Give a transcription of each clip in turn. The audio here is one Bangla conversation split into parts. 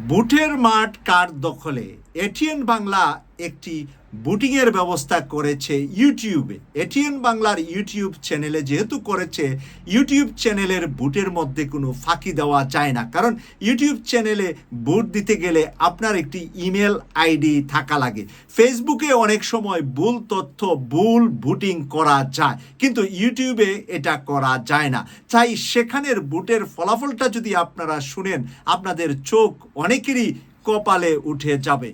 বুটের মাঠ কার দখলে? এটিএন বাংলা একটি বুটিংয়ের ব্যবস্থা করেছে ইউটিউবে। এটিএন বাংলার ইউটিউব চ্যানেলে যেহেতু করেছে, ইউটিউব চ্যানেলের বুটের মধ্যে কোনো ফাঁকি দেওয়া যায় না। কারণ ইউটিউব চ্যানেলে বুট দিতে গেলে আপনার একটি ইমেল আইডি থাকা লাগে। ফেসবুকে অনেক সময় ভুল তথ্য, ভুল বুটিং করা যায়, কিন্তু ইউটিউবে এটা করা যায় না। তাই সেখানের বুটের ফলাফলটা যদি আপনারা শুনেন, আপনাদের চোখ অনেকেরই কপালে উঠে যাবে।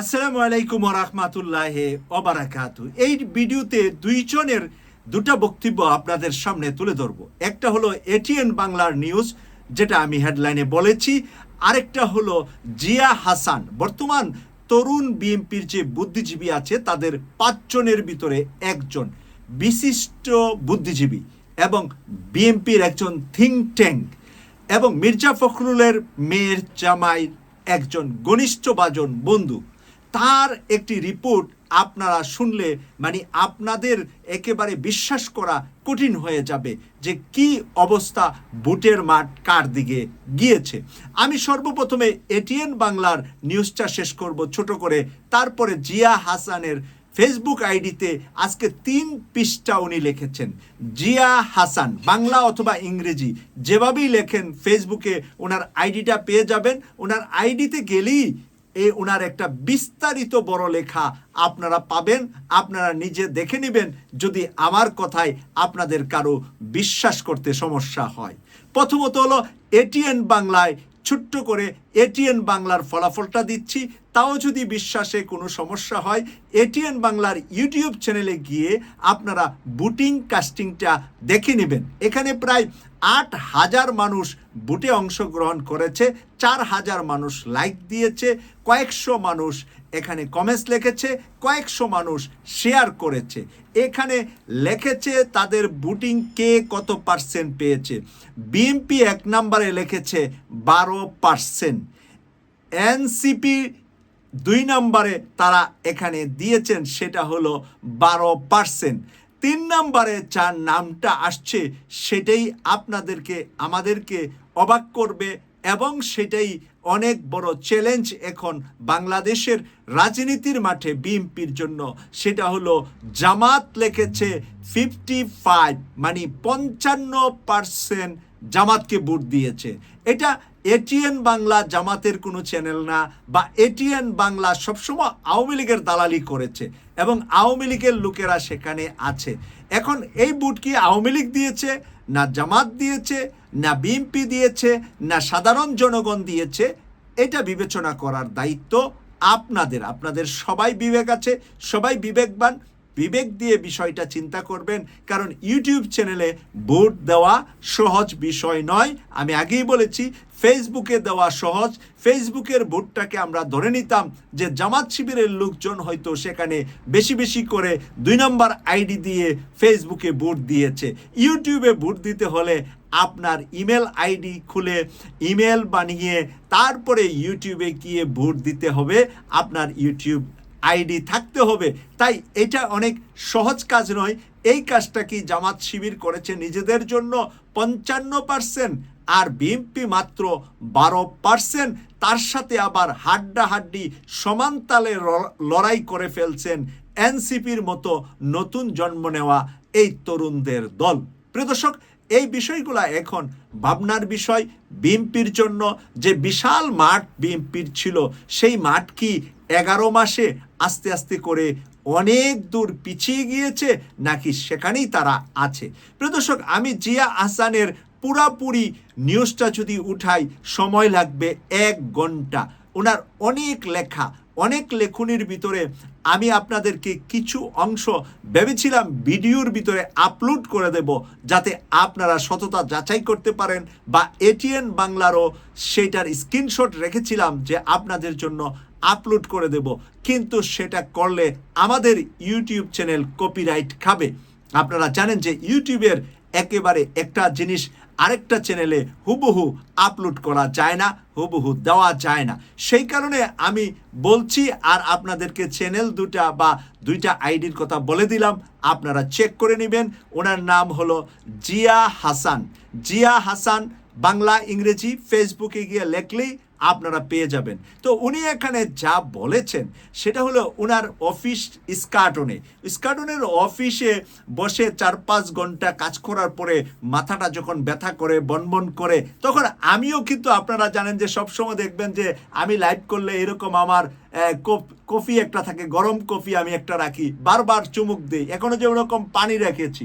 আসসালামু আলাইকুম রহমাতুল্লাহ অবারাকাতু এই ভিডিওতে দুইজনের দুটা বক্তব্য আপনাদের সামনে তুলে ধরব। একটা হলো এটিএন বাংলার নিউজ, যেটা আমি হেডলাইনে বলেছি। আরেকটা হলো জিয়া হাসান। বর্তমান তরুণ বিএনপির যে বুদ্ধিজীবী আছে, তাদের পাঁচজনের ভিতরে একজন বিশিষ্ট বুদ্ধিজীবী এবং বিএনপির একজন থিঙ্ক ট্যাঙ্ক এবং মির্জা ফখরুলের মেয়ের জামাই একজন ঘনিষ্ঠ বাজন বন্ধু। তার একটি রিপোর্ট আপনারা শুনলে মানে আপনাদের একেবারে বিশ্বাস করা কঠিন হয়ে যাবে যে কি অবস্থা বুটের মাঠ কার দিকে গিয়েছে। আমি সর্বপ্রথমে এটিএন বাংলার নিউজটা শেষ করব ছোট করে। তারপরে জিয়া হাসানের ফেসবুক আইডিতে আজকে তিন পৃষ্ঠা উনি লিখেছেন। জিয়া হাসান, বাংলা অথবা ইংরেজি, যেভাবেই লেখেন ফেসবুকে ওনার আইডিটা পেয়ে যাবেন। ওনার আইডিতে গেলেই এই ওনার একটা বিস্তারিত বড় লেখা আপনারা পাবেন, আপনারা নিজে দেখে নেবেন যদি আমার কথায় আপনাদের কারও বিশ্বাস করতে সমস্যা হয়। প্রথমত হলো এটিএন বাংলায় ছোট্ট করে এটিএন বাংলার ফলাফলটা দিচ্ছি। তাও যদি বিশ্বাসে কোনো সমস্যা হয়, এটিএন বাংলার ইউটিউব চ্যানেলে গিয়ে আপনারা বুটিং, কাস্টিংটা দেখে নেবেন। এখানে প্রায় আট হাজার মানুষ বুটে অংশগ্রহণ করেছে, চার হাজার মানুষ লাইক দিয়েছে, কয়েকশো মানুষ এখানে কমেন্টস লিখেছে, কয়েকশো মানুষ শেয়ার করেছে। এখানে লিখেছে তাদের বুটিং কে কত পার্সেন্ট পেয়েছে। বিএমপি এক নম্বরে লিখেছে বারো পার্সেন্ট এনসিপি দুই নম্বরে তারা এখানে দিয়েছেন, সেটা হলো বারো পার্সেন্ট তিন নম্বরে যার নামটা আসছে, সেটাই আপনাদেরকে, আমাদেরকে অবাক করবে এবং সেটাই অনেক বড় চ্যালেঞ্জ এখন বাংলাদেশের রাজনীতির মাঠে বিএনপির জন্য। সেটা হলো, জামাত লিখেছে ফিফটি ফাইভ মানে পঞ্চান্ন পার্সেন্ট জামাতকে ভোট দিয়েছে। এটা এটিএন বাংলা জামাতের কোনো চ্যানেল না বা এটিএন বাংলা সবসময় আওয়ামী লীগের দালালি করেছে এবং আওয়ামী লীগের লোকেরা সেখানে আছে। এখন এই বুট কি আওয়ামী লীগ দিয়েছে, না জামাত দিয়েছে, না বিএনপি দিয়েছে, না সাধারণ জনগণ দিয়েছে? এটা বিবেচনা করার দায়িত্ব আপনাদের। আপনাদের সবাই বিবেক আছে, সবাই বিবেকবান বিবেক দিয়ে বিষয়টা চিন্তা করবেন, কারণ ইউটিউব চ্যানেলে ভোট দেওয়া সহজ বিষয় নয়। আমি আগেই বলেছি, ফেসবুকে দেওয়া সহজ। ফেসবুকের ভোটটাকে আমরা ধরে নিতাম যে জামাত শিবিরের লোকজন হয়তো সেখানে বেশি বেশি করে দুই নম্বর আইডি দিয়ে ফেসবুকে ভোট দিয়েছে। ইউটিউবে ভোট দিতে হলে আপনার ইমেল আইডি খুলে ইমেল বানিয়ে তারপরে ইউটিউবে গিয়ে ভোট দিতে হবে। আপনার ইউটিউব আইডি থাকতে হবে। তাই এটা অনেক সহজ কাজ নয়। এই কাজটা কি জামাত শিবির করেছে নিজেদের জন্য? পঞ্চান্ন পার্সেন্ট আর বিএনপি মাত্র বারো পার্সেন্ট। তার সাথে আবার হাড্ডাহাড্ডি সমান তালে লড়াই করে ফেলছেন এনসিপির মতো নতুন জন্ম নেওয়া এই তরুণদের দল। প্রিয় দর্শক, এই বিষয়গুলা এখন ভাবনার বিষয় বিএনপির জন্য। যে বিশাল মাঠ বিএনপির ছিল, সেই মাঠ কি এগারো মাসে আস্তে আস্তে করে অনেক দূর পিছিয়ে গিয়েছে, নাকি সেখানেই তারা আছে? প্রদর্শক আমি জিয়া আহসানের পুরাপুরি নিউজটা যদি উঠাই, সময় লাগবে এক ঘণ্টা। ওনার অনেক লেখা, অনেক লেখনির ভিতরে আমি আপনাদেরকে কিছু অংশ ভেবেছিলাম, ভিডিওর ভিতরে আপলোড করে দেব, যাতে আপনারা সততা যাচাই করতে পারেন, বা এটিএন বাংলারও সেটার স্ক্রিনশট রেখেছিলাম যে আপনাদের জন্য আপলোড করে দেব। কিন্তু সেটা করলে আমাদের ইউটিউব চ্যানেল কপিরাইট খাবে। আপনারা জানেন যে ইউটিউবের একেবারে একটা জিনিস আরেকটা চ্যানেলে হুবহু আপলোড করা যায় না, হুবহু দেওয়া যায় না। সেই কারণে আমি বলছি, আর আপনাদেরকে চ্যানেল দুটা বা দুইটা আইডির কথা বলে দিলাম। আপনারা চেক করে নেবেন। ওনার নাম হলো জিয়া হাসান। জিয়া হাসান বাংলা, ইংরেজি ফেসবুকে গিয়ে লেখলেই আপনারা পেয়ে যাবেন। তো উনি এখানে যা বলেছেন, সেটা হলো ওনার অফিস স্কাটনে স্কাটনের অফিসে বসে চার পাঁচ ঘণ্টা কাজ করার পরে মাথাটা যখন ব্যথা করে, বনবন করে, তখন আমিও কিন্তু আপনারা জানেন যে সবসময় দেখবেন যে আমি লাইভ করলে এরকম আমার কফি একটা থাকে, গরম কফি আমি একটা রাখি, বারবার চুমুক দিই। এখনও যে ওরকম পানি রেখেছি।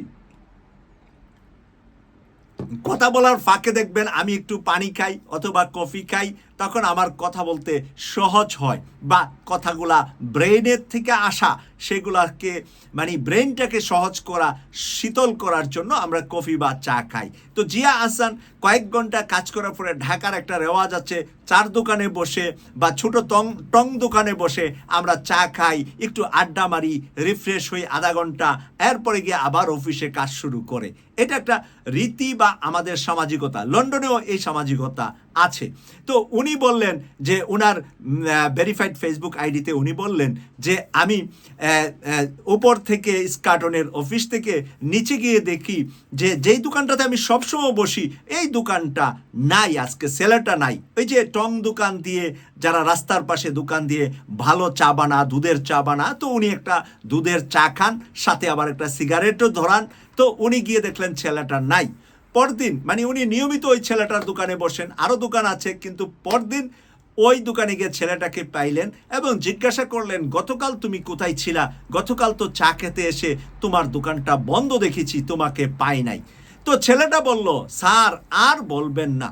কথা বলার ফাঁকে দেখবেন আমি একটু পানি খাই অথবা কফি খাই। তখন আমার কথা বলতে সহজ হয় বা কথাগুলা ব্রেনের থেকে আসা সেগুলাকে মানে ব্রেনটাকে সহজ করা, শীতল করার জন্য আমরা কফি বা চা খাই। তো জিয়া আহসান কয়েক ঘণ্টা কাজ করার পরে ঢাকার একটা রেওয়াজ আছে, চার দোকানে বসে বা ছোট টং টং দোকানে বসে আমরা চা খাই, একটু আড্ডা মারি, রিফ্রেশ হই আধা ঘণ্টা, এরপরে গিয়ে আবার অফিসে কাজ শুরু করে। এটা একটা রীতি বা আমাদের সামাজিকতা। লন্ডনেও এই সামাজিকতা আছে। তো উনি বললেন যে ওনার ভেরিফাইড ফেসবুক আইডিতে উনি বললেন যে আমি উপর থেকে স্কাটনের অফিস থেকে নিচে গিয়ে দেখি যে যেই দোকানটাতে আমি সবসময় বসি, এই দোকানটা নাই আজকে, সেলারটা নাই। ওই যে টং দোকান দিয়ে, যারা রাস্তার পাশে দোকান দিয়ে ভালো চা বানা, দুধের চা বানা, তো উনি একটা দুধের চা খান, সাথে আবার একটা সিগারেটও ধরান। তো উনি গিয়ে দেখলেন ছেলেটা নাই। পরদিন মানে উনি নিয়মিত ওই ছেলেটার দোকানে বসেন আরও দোকান আছে, কিন্তু পরদিন ওই দোকানে গিয়ে ছেলেটাকে পাইলেন এবং জিজ্ঞাসা করলেন, গতকাল তুমি কোথায় ছিলা? গতকাল তো চা খেতে এসে তোমার দোকানটা বন্ধ দেখেছি, তোমাকে পাই নাই। তো ছেলেটা বলল, স্যার, আর বলবেন না।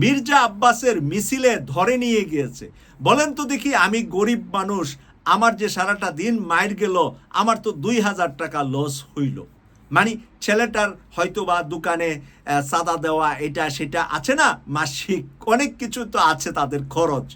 মির্জা আব্বাসের মিছিলে ধরে নিয়ে গিয়েছে। বলেন তো দেখি, আমি গরিব মানুষ, আমার যে সারাটা দিন মাইর গেল, আমার তো দুই হাজার টাকা লস হইল। মানে ছেলেটার হয়তো বা দোকানে সাদা দেওয়া এটা সেটা আছে না? মাসিক অনেক কিছু তো আছে তাদের খরচ।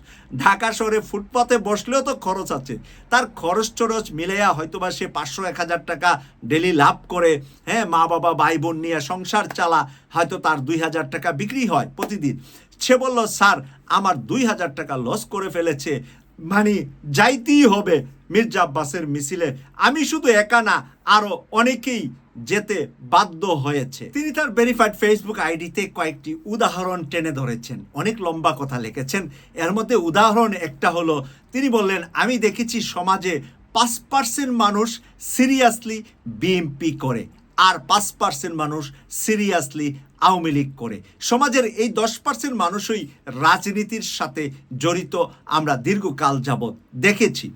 ঢাকা শহরে ফুটপাতে বসলেও তো খরচ আছে। তার খরচ টরচ মিলেয়া হয়তো বা সে পাঁচশো এক হাজার টাকা ডেলি লাভ করে হ্যাঁ মা বাবা ভাই বোন নিয়ে সংসার চালা, হয়তো তার দুই হাজার টাকা বিক্রি হয় প্রতিদিন। সে বলল, স্যার, আমার দুই হাজার টাকা লস করে ফেলেছে। মানে যাইতেই হবে মির্জা আব্বাসের মিছিলে। আমি শুধু একা না, আরও অনেকেই যেতে বাধ্য হয়েছে। তিনি তার ভেরিফাইড ফেসবুক আইডিতে কয়েকটি উদাহরণ টেনে ধরেছেন। অনেক লম্বা কথা লিখেছেন। এর মধ্যে উদাহরণ একটা হলো, তিনি বললেন, আমি দেখেছি সমাজে পাঁচ পার্সেন্ট মানুষ সিরিয়াসলি বিএমপি করে, আর পাঁচ পার্সেন্ট মানুষ সিরিয়াসলি আওয়ামী লীগ করে। সমাজের এই দশ পার্সেন্ট মানুষই রাজনীতির সাথে জড়িত, আমরা দীর্ঘকাল যাবৎ দেখেছি।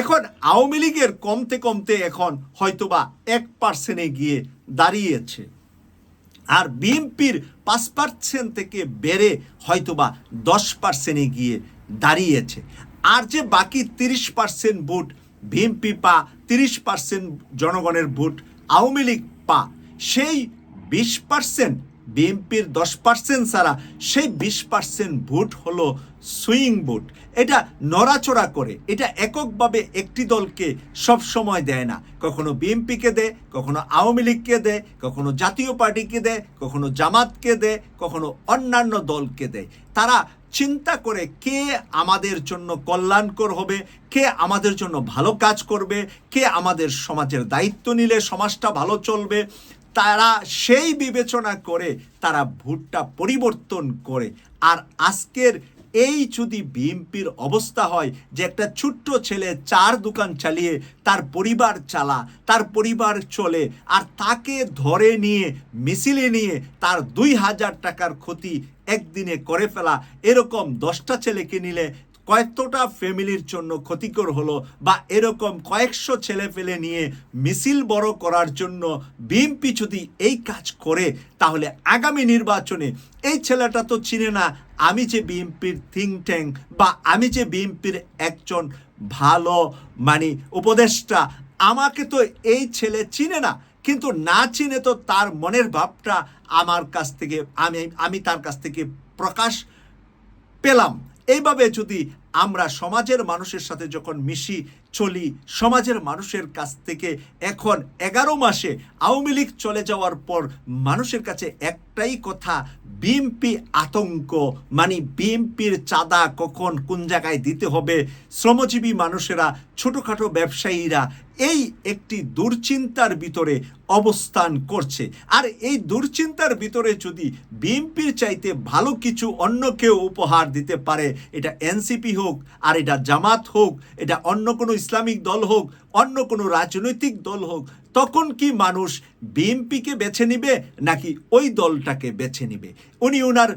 এখন আওয়ামী লীগের কমতে কমতে এখন হয়তোবা এক পার্সেন্টে গিয়ে দাঁড়িয়েছে। আর বিএনপির পাঁচ পার্সেন্ট থেকে বেড়ে হয়তোবা দশ পার্সেন্টে গিয়ে দাঁড়িয়েছে। আর যে বাকি তিরিশ পার্সেন্ট ভোট, বিএনপি পা তিরিশ পার্সেন্ট, জনগণের ভোট, আওয়ামী লীগ পা, সেই বিশ পার্সেন্ট বিএনপির দশ পার্সেন্ট ছাড়া সেই বিশ পার্সেন্ট ভোট হলো সুইং ভোট এটা নড়াচড়া করে, এটা এককভাবে একটি দলকে সব সময় দেয় না। কখনো বিএনপিকে দেয়, কখনো আওয়ামী লীগকে দেয়, কখনো জাতীয় পার্টিকে দেয়, কখনো জামাতকে দেয়, কখনো অন্যান্য দলকে দেয়। তারা চিন্তা করে কে আমাদের জন্য কল্যাণকর হবে, কে আমাদের জন্য ভালো কাজ করবে, কে আমাদের সমাজের দায়িত্ব নিলে সমাজটা ভালো চলবে। তারা সেই বিবেচনা করে তারা ভোটটা পরিবর্তন করে। আর আজকের এই যদি বিএনপির অবস্থা হয় যে একটা ছোট্ট ছেলে চার দোকান চালিয়ে তার পরিবার চালা, তার পরিবার চলে, আর তাকে ধরে নিয়ে, মিছিলে নিয়ে তার দুই হাজার টাকার ক্ষতি একদিনে করে ফেলা, এরকম দশটা ছেলেকে নিলে কয়েকটা ফ্যামিলির জন্য ক্ষতিকর হলো বা এরকম কয়েকশো ছেলে ফেলে নিয়ে মিছিল বড় করার জন্য বিএনপি যদি এই কাজ করে, তাহলে আগামী নির্বাচনে এই ছেলেটা তো চিনে না, আমি যে বিএনপির থিঙ্ক ট্যাঙ্ক বা আমি যে বিএনপির একজন ভালো মানে উপদেষ্টা, আমাকে তো এই ছেলে চিনে না। কিন্তু না চিনে তো তার মনের ভাবটা আমার কাছ থেকে, আমি আমি তার কাছ থেকে প্রকাশ পেলাম। এইভাবে যদি আমরা সমাজের মানুষের সাথে যখন মিশি, চলি, সমাজের মানুষের কাছ থেকে এখন এগারো মাসে আওয়ামী লীগ চলে যাওয়ার পর মানুষের কাছে একটাই কথা বিএমপি আতঙ্ক। মানে বিএমপির চাঁদা কখন কোন জায়গায় দিতে হবে? শ্রমজীবী মানুষেরা, ছোটোখাটো ব্যবসায়ীরা এই একটি দুর্চিন্তার ভিতরে অবস্থান করছে। আর এই দুর্চিন্তার ভিতরে যদি বিএনপির চাইতে ভালো কিছু অন্য কেউ উপহার দিতে পারে, এটা এনসিপি হোক, আর এটা জামাত হোক, এটা অন্য কোনো ইসলামিক দল হোক, অন্য কোনো রাজনৈতিক দল হোক, তখন কি মানুষ বিএনপিকে বেছে নিবে নাকি ওই দলটাকে বেছে নিবে? উনি ওনার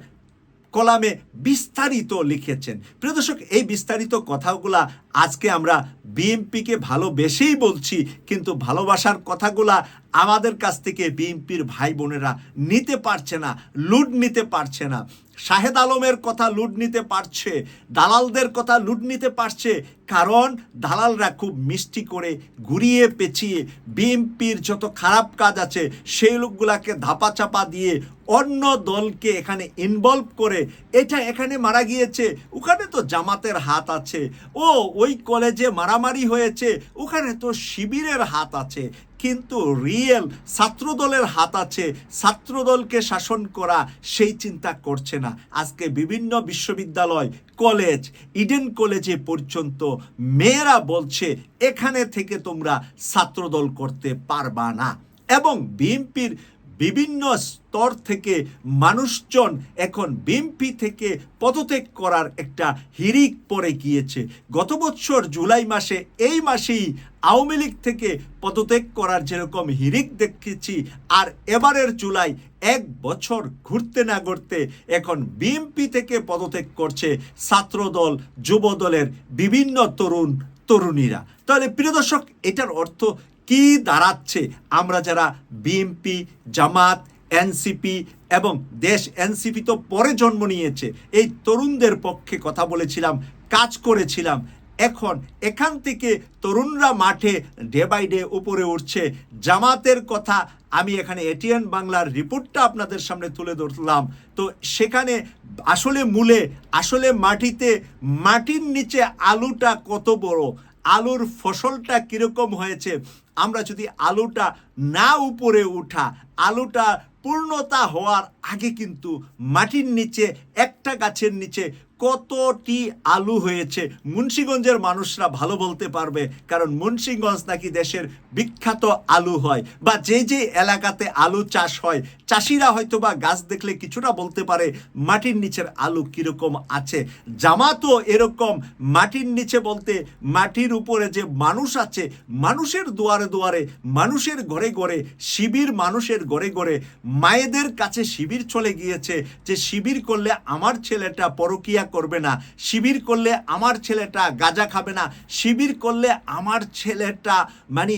কলামে বিস্তারিত লিখেছেন। প্রিয় দর্শক, এই বিস্তারিত কথাগুলা আজকে আমরা বিএমপিকে ভালোবেসেই বলছি, কিন্তু ভালোবাসার কথাগুলা আমাদের কাছ থেকে বিএমপির ভাই বোনেরা নিতে পারছে না, লুট নিতে পারছে না। শাহেদ আলমের কথা লুট নিতে পারছে, দালালদের কথা লুট নিতে পারছে, কারণ দালালরা খুব মিষ্টি করে ঘুরিয়ে পেঁচিয়ে বিএমপির যত খারাপ কাজ আছে, সেই লোকগুলাকে ধাপা চাপা দিয়ে অন্য দলকে এখানে ইনভলভ করে, এটা এখানে মারা গিয়েছে, ওখানে তো জামাতের হাত আছে। ও, ওই কলেজে মারামারি হয়েছে, ওখানে তো শিবিরের হাত আছে। কিন্তু রিয়েল ছাত্রদলের হাত আছে। ছাত্রদলকে শাসন করা সেই চিন্তা করছে না। আজকে বিভিন্ন বিশ্ববিদ্যালয় কলেজ ইডেন কলেজে পর্যন্ত মেয়েরা বলছে, এখানে থেকে তোমরা ছাত্রদল করতে পারবা না। এবং বিএনপির বিভিন্ন স্তর থেকে মানুষজন এখন বিএমপি থেকে পদত্যাগ করার একটা হিরিক পড়ে গিয়েছে। গত বছর জুলাই মাসে, এই মাসেই আওয়ামী লীগ থেকে পদত্যাগ করার যেরকম হিরিক দেখেছি, আর এবারের জুলাই এক বছর ঘুরতে না ঘুরতে এখন বিএমপি থেকে পদত্যাগ করছে ছাত্রদল, যুবদলের বিভিন্ন তরুণ, তরুণীরা। তাহলে প্রিয় দর্শক, এটার অর্থ কি দাঁড়াচ্ছে? আমরা যারা বিএমপি জামাত, এনসিপি এবং দেশ এনসিপি তো পরে জন্ম নিয়েছে, এই তরুণদের পক্ষে কথা বলেছিলাম, কাজ করেছিলাম এখন এখান থেকে তরুণরা মাঠে ডে বাই ডে উপরে উঠছে। জামাতের কথা আমি এখানে এটিএন বাংলার রিপোর্টটা আপনাদের সামনে তুলে ধরলাম। তো সেখানে আসলে মূলে, আসলে মাটিতে মাটির নিচে আলুটা কত বড়? আলুর ফসলটা কীরকম হয়েছে? আমরা যদি আলুটা না উপরে উঠা, আলুটা পূর্ণতা হওয়ার আগে কিন্তু মাটির নিচে, একটা গাছের নিচে কতটি আলু হয়েছে? মুন্সীগঞ্জের মানুষরা ভালো বলতে পারবে, কারণ মুন্সীগঞ্জ নাকি দেশের বিখ্যাত আলু হয়। বা যে যে এলাকাতে আলু চাষ হয়, চাষিরা হয়তো বা গাছ দেখলে কিছুটা বলতে পারে, মাটির নিচের আলু কীরকম আছে। জামাতও এরকম, মাটির নিচে বলতে মাটির উপরে যে মানুষ আছে, মানুষের দুয়ারে দুয়ারে, মানুষের ঘরে ঘরে, শিবির মানুষের ঘরে ঘরে, মায়েদের কাছে শিবির চলে গিয়েছে যে শিবির করলে আমার ছেলেটা পরকিয়া করবে না। শিবির করলে আমার ছেলেটা গাঁজা খাবে না। শিবির করলে আমার ছেলেটা মানে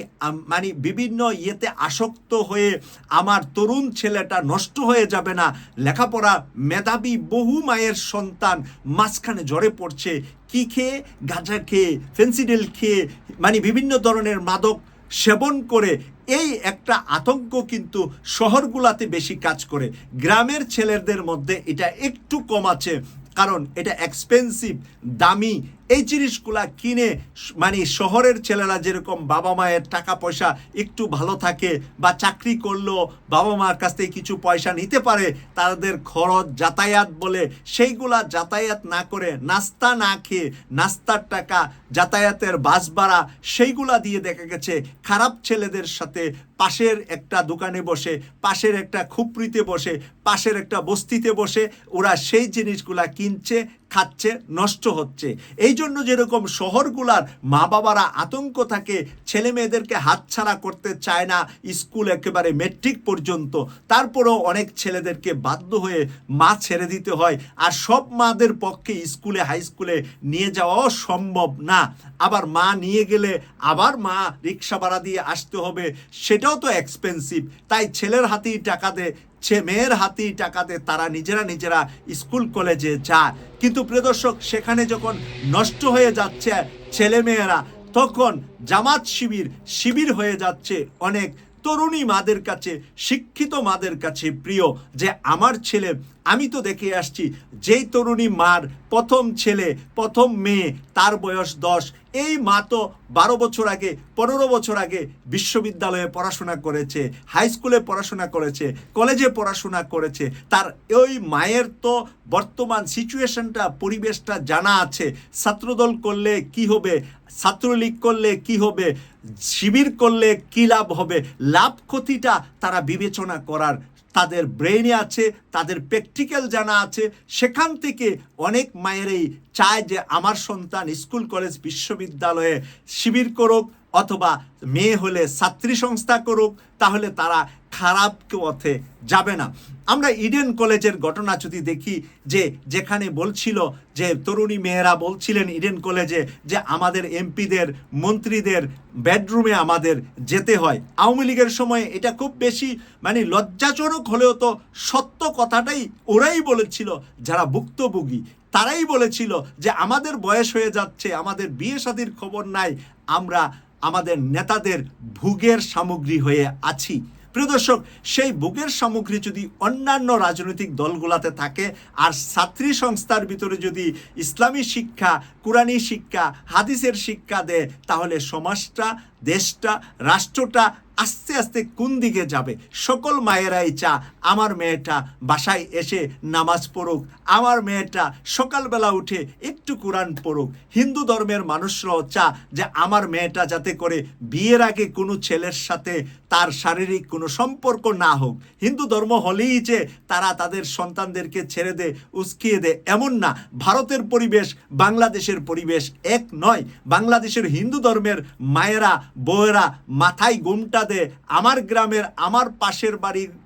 মানে বিভিন্ন ইয়েতে আসক্ত হয়ে আমার তরুণ ছেলেটা নষ্ট হয়ে যাবে না। লেখাপড়া মেধাবী বহু মায়ের সন্তান মাঝখানে জ্বরে পড়ছে। কি খেয়ে? গাঁজা খেয়ে ফেন্সিডেল খেয়ে মানে বিভিন্ন ধরনের মাদক সেবন করে। এই একটা আতঙ্ক কিন্তু শহরগুলাতে বেশি কাজ করে। গ্রামের ছেলেদের মধ্যে এটা একটু কম আছে। কারণ এটা এক্সপেন্সিভ দামি এই জিনিসগুলা কিনে মানে শহরের ছেলেরা যেরকম বাবা মায়ের টাকা পয়সা একটু ভালো থাকে বা চাকরি করলেও বাবা মার কাছ থেকে কিছু পয়সা নিতে পারে, তাদের খরচ যাতায়াত বলে সেইগুলা যাতায়াত না করে নাস্তা না খেয়ে নাস্তার টাকা, যাতায়াতের বাস ভাড়া সেইগুলা দিয়ে দেখা গেছে খারাপ ছেলেদের সাথে পাশের একটা দোকানে বসে, পাশের একটা খুপড়িতে বসে, পাশের একটা বস্তিতে বসে ওরা সেই জিনিসগুলা কিনছে খাচ্ছে, নষ্ট হচ্ছে। এই জন্য যেরকম শহরগুলার মা বাবারা আতঙ্ক থাকে ছেলে মেয়েদেরকে হাতছাড়া করতে চায় না স্কুল একেবারে মেট্রিক পর্যন্ত, তারপরেও অনেক ছেলেদেরকে বাধ্য হয়ে মা ছেড়ে দিতে হয়। আর সব মাদের পক্ষে স্কুলে হাই স্কুলে নিয়ে যাওয়াও সম্ভব না। আবার মা নিয়ে গেলে আবার মা রিক্সা ভাড়া দিয়ে আসতে হবে, সেটাও তো এক্সপেন্সিভ তাই ছেলের হাতেই টাকা দেয় মেয়ের হাতি টাকাতে তারা নিজেরা নিজেরা স্কুল কলেজে যায়। কিন্তু প্রদর্শক সেখানে যখন নষ্ট হয়ে যাচ্ছে ছেলে মেয়েরা তখন জামাত শিবির শিবির হয়ে যাচ্ছে অনেক তরুণী মাদের কাছে, শিক্ষিত মাদের কাছে প্রিয় যে আমার ছেলে আমি তো দেখে আসছি, যেই তরুণী মার প্রথম ছেলে, প্রথম মেয়ে, তার বয়স দশ। এই মা তো বারো বছর আগে, পনেরো বছর আগে বিশ্ববিদ্যালয়ে পড়াশোনা করেছে, হাই স্কুলে পড়াশোনা করেছে, কলেজে পড়াশোনা করেছে। তার ওই মায়ের তো বর্তমান সিচুয়েশনটা, পরিবেশটা জানা আছে। ছাত্রদল করলে কি হবে, ছাত্রলীগ করলে কি হবে, শিবির করলে কি লাভ হবে, লাভ ক্ষতিটা তারা বিবেচনা করার তাদের ব্রেইনে আছে, তাদের প্র্যাকটিক্যাল জানা আছে। সেখান থেকে অনেক মায়েরাই চায় যে আমার সন্তান স্কুল কলেজ বিশ্ববিদ্যালয়ে শিবির করুক অথবা মেয়ে হলে ছাত্রী সংস্থা করুক, তাহলে তারা খারাপ পথে যাবে না। আমরা ইডেন কলেজের ঘটনা যদি দেখি যে, যেখানে বলছিল যে, তরুণী মেয়েরা বলছিলেন ইডেন কলেজে যে, আমাদের এমপিদের, মন্ত্রীদের বেডরুমে আমাদের যেতে হয়। আওয়ামী লীগের সময় এটা খুব বেশি মানে লজ্জাজনক হলেও তো সত্য কথাটাই ওরাই বলেছিল, যারা ভুক্তভোগী। তারাই বলেছিল যে, আমাদের বয়স হয়ে যাচ্ছে, আমাদের বিয়ে শাদির খবর নাই, আমরা আমাদের নেতাদের ভোগের সামগ্রী হয়ে আছি। প্রিয় দর্শক, সেই বুকের সামগ্রী যদি অন্যান্য রাজনৈতিক দলগুলাতে থাকে আর ছাত্রী সংস্থার ভিতরে যদি ইসলামী শিক্ষা, কোরআনী শিক্ষা, হাদিসের শিক্ষা দেয়, তাহলে সমাজটা দেশটা, রাষ্ট্রটা আস্তে আস্তে কোন দিকে যাবে? সকল মায়েরাই চা, আমার মেয়েটা বাসায় এসে নামাজ পড়ুক। আমার মেয়েটা সকালবেলা উঠে একটু কোরআন পড়ুক। হিন্দু ধর্মের মানুষরাও চা যে আমার মেয়েটা যাতে করে বিয়ের আগে কোনো ছেলের সাথে তার শারীরিক কোনো সম্পর্ক না হোক। হিন্দু ধর্ম হলেই যে তারা তাদের সন্তানদেরকে ছেড়ে দে, উস্কিয়ে দে, এমন না। ভারতের পরিবেশ বাংলাদেশের পরিবেশ এক নয়। বাংলাদেশের হিন্দু ধর্মের মায়েরা বউয়েরা মাথায় গুমটা দে, আমার গ্রামের আমার পাশের বাড়িতে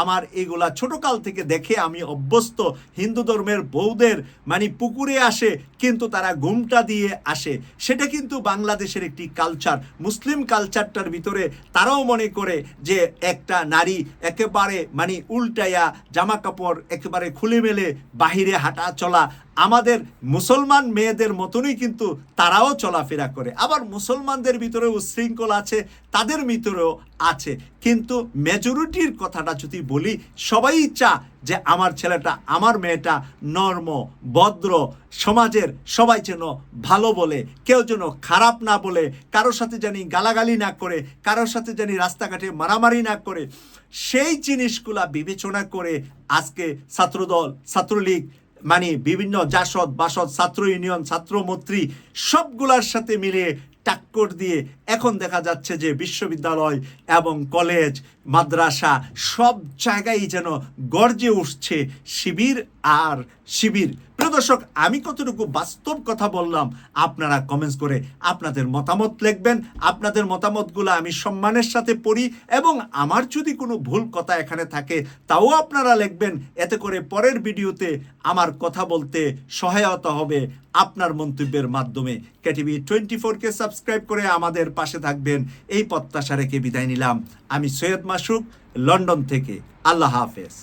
আমার এগুলা ছোটকাল থেকে দেখে আমি অভ্যস্ত। হিন্দু ধর্মের বউদের মানে পুকুরে আসে, কিন্তু তারা ঘুমটা দিয়ে আসে। সেটা কিন্তু বাংলাদেশের একটি কালচার মুসলিম কালচারটার ভিতরে তারাও মনে করে যে একটা নারী একেবারে মানে উল্টাইয়া জামা কাপড় একেবারে খুলে মেলে, বাহিরে হাঁটা চলা। আমাদের মুসলমান মেয়েদের মতনই কিন্তু তারাও চলাফেরা করে। আবার মুসলমানদের ভিতরেও উশৃঙ্খল আছে, তাদের ভিতরেও আছে। কিন্তু মেজরিটির কথাটা যদি বলি, সবাই চা যে আমার ছেলেটা, আমার মেয়েটা নর্ম, ভদ্র, সমাজের সবাই যেন ভালো বলে, কেউ যেন খারাপ না বলে, কারোর সাথে জানি গালাগালি না করে, কারোর সাথে জানি রাস্তাঘাটে মারামারি না করে, সেই জিনিসগুলা বিবেচনা করে আজকে ছাত্রদল, ছাত্রলীগ মানে বিভিন্ন জাসদ, বাসদ, ছাত্র ইউনিয়ন ছাত্রমন্ত্রী সবগুলার সাথে মিলে টাক্কর দিয়ে এখন দেখা যাচ্ছে যে বিশ্ববিদ্যালয় এবং কলেজ, মাদ্রাসা সব জায়গায় যেন গর্জে উঠছে শিবির আর শিবির। দর্শক, আমি কতটুকু বাস্তব কথা বললাম আপনারা কমেন্টস করে আপনাদের মতামত লিখবেন। আপনাদের মতামতগুলো আমি সম্মানের সাথে পড়ি এবং আমার যদি কোনো ভুল কথা এখানে থাকে, তাও আপনারা লিখবেন। এতে করে পরের ভিডিওতে আমার কথা বলতে সহায়তা হবে আপনার মন্তব্যের মাধ্যমে। কেটিভি টোয়েন্টি ফোরকে সাবস্ক্রাইব করে আমাদের পাশে থাকবেন। এই প্রত্যাশা রেখে বিদায় নিলাম। আমি সৈয়দ মাসুক, লন্ডন থেকে। আল্লাহ হাফেজ।